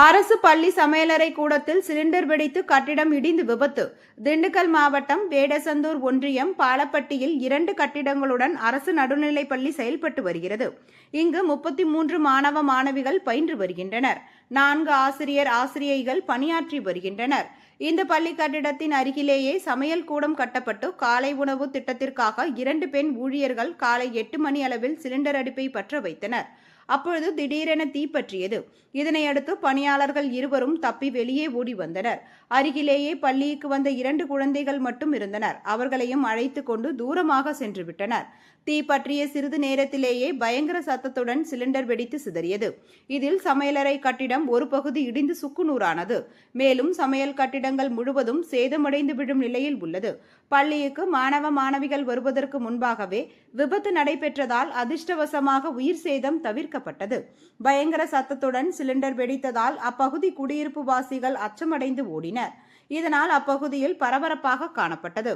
அரசு பள்ளி சமையலறை கூடத்தில் சிலிண்டர் வெடித்து கட்டிடம் இடிந்து விபத்து. திண்டுக்கல் மாவட்டம் வேடசந்தூர் ஒன்றியம் பாலப்பட்டியில் இரண்டு கட்டிடங்களுடன் அரசு நடுநிலைப் பள்ளி செயல்பட்டு வருகிறது. இங்கு முப்பத்தி மூன்று மாணவ மாணவிகள் பயின்று வருகின்றனர். நான்கு ஆசிரியர் ஆசிரியைகள் பணியாற்றி வருகின்றனர். இந்த பள்ளி கட்டிடத்தின் அருகிலேயே சமையல் கூடம் கட்டப்பட்டு காலை உணவு திட்டத்திற்காக இரண்டு பெண் ஊழியர்கள் காலை எட்டு மணி அளவில் சிலிண்டர் அடுப்பை பற்ற வைத்தனர். அப்பொழுது திடீரென தீப்பற்றியது. இதனையடுத்து பணியாளர்கள் இருவரும் தப்பி வெளியே ஓடி வந்தனர். அருகிலேயே பள்ளிக்கு வந்த இரண்டு குழந்தைகள் மட்டும் இருந்தனர். அவர்களையும் அழைத்து கொண்டு தூரமாக சென்று விட்டனர். தீ பற்றிய சிறிது நேரத்திலேயே பயங்கர சத்தத்துடன் சிலிண்டர் வெடித்து சிதறியது. இதில் சமையலறை கட்டிடம் ஒரு பகுதி இடிந்து சுக்குநூறானது. மேலும் சமையல் கட்டிடங்கள் முழுவதும் சேதமடைந்து விடும் நிலையில் உள்ளது. பள்ளிக்கு மாணவ மாணவிகள் வருவதற்கு முன்பாகவே விபத்து நடைபெற்றதால் அதிர்ஷ்டவசமாக உயிர் சேதம் தவிர்க்கப்பட்டது. பயங்கர சத்தத்துடன் சிலிண்டர் வெடித்ததால் அப்பகுதி குடியிருப்பு வாசிகள் அச்சமடைந்து ஓடினர். இதனால் அப்பகுதியில் பரபரப்பாக காணப்பட்டது.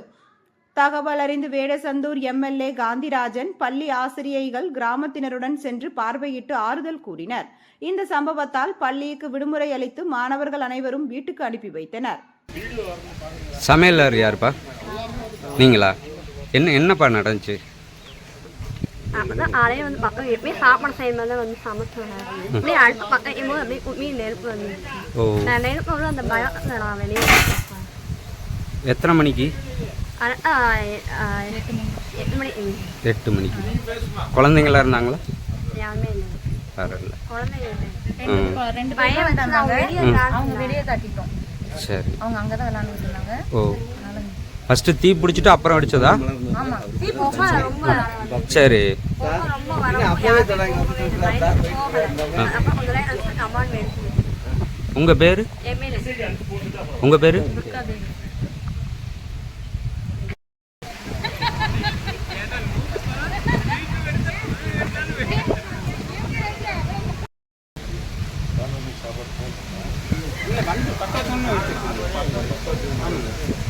தகவல் அறிந்து வேடசந்தூர் எம்எல்ஏ காந்திராஜன் பள்ளி ஆசிரியைகள் கிராமத்தினருடன் சென்று பார்வையிட்டு ஆறுதல் கூறினர். இந்த சம்பவத்தால் பள்ளிக்கு விடுமுறை அளித்து மாணவர்கள் அனைவரும் வீட்டுக்கு அனுப்பி வைத்தனர். சமையலர் யாருப்பா நீங்களா? என்ன என்னப்பா நடந்துச்சு? அப்பதான் ஆளையே வந்து பக்கம் எப்பவுமே சாப்பாடு செய்யும்போது தான் வந்து சமைச்சாங்க அப்படியே அடுப்பு பக்கம் இருக்கும்போது அப்படியே கும்மி நெருப்பு வந்துச்சு ஓ நான் நெருப்பு வந்து அந்த பயத்தில் நான் வெளியே எத்தனை மணிக்கு எட்டு மணி எட்டு மணிக்கு குழந்தைங்களா இருந்தாங்களா யாருமே இல்லை பரவாயில்ல குழந்தைங்க ரெண்டு பையன் வந்து அவங்க வந்தாங்க வெளியே அவங்க வெளியே தட்டிட்டோம் சரி அவங்க அங்கே தான் விளாண்டுட்டு இருந்தாங்க ஓ ஃபஸ்ட்டு தீ பிடிச்சிட்டு அப்புறம் அடிச்சதா? சரி. உங்கள் பேர்? உங்கள் பேர்? பக்கத்து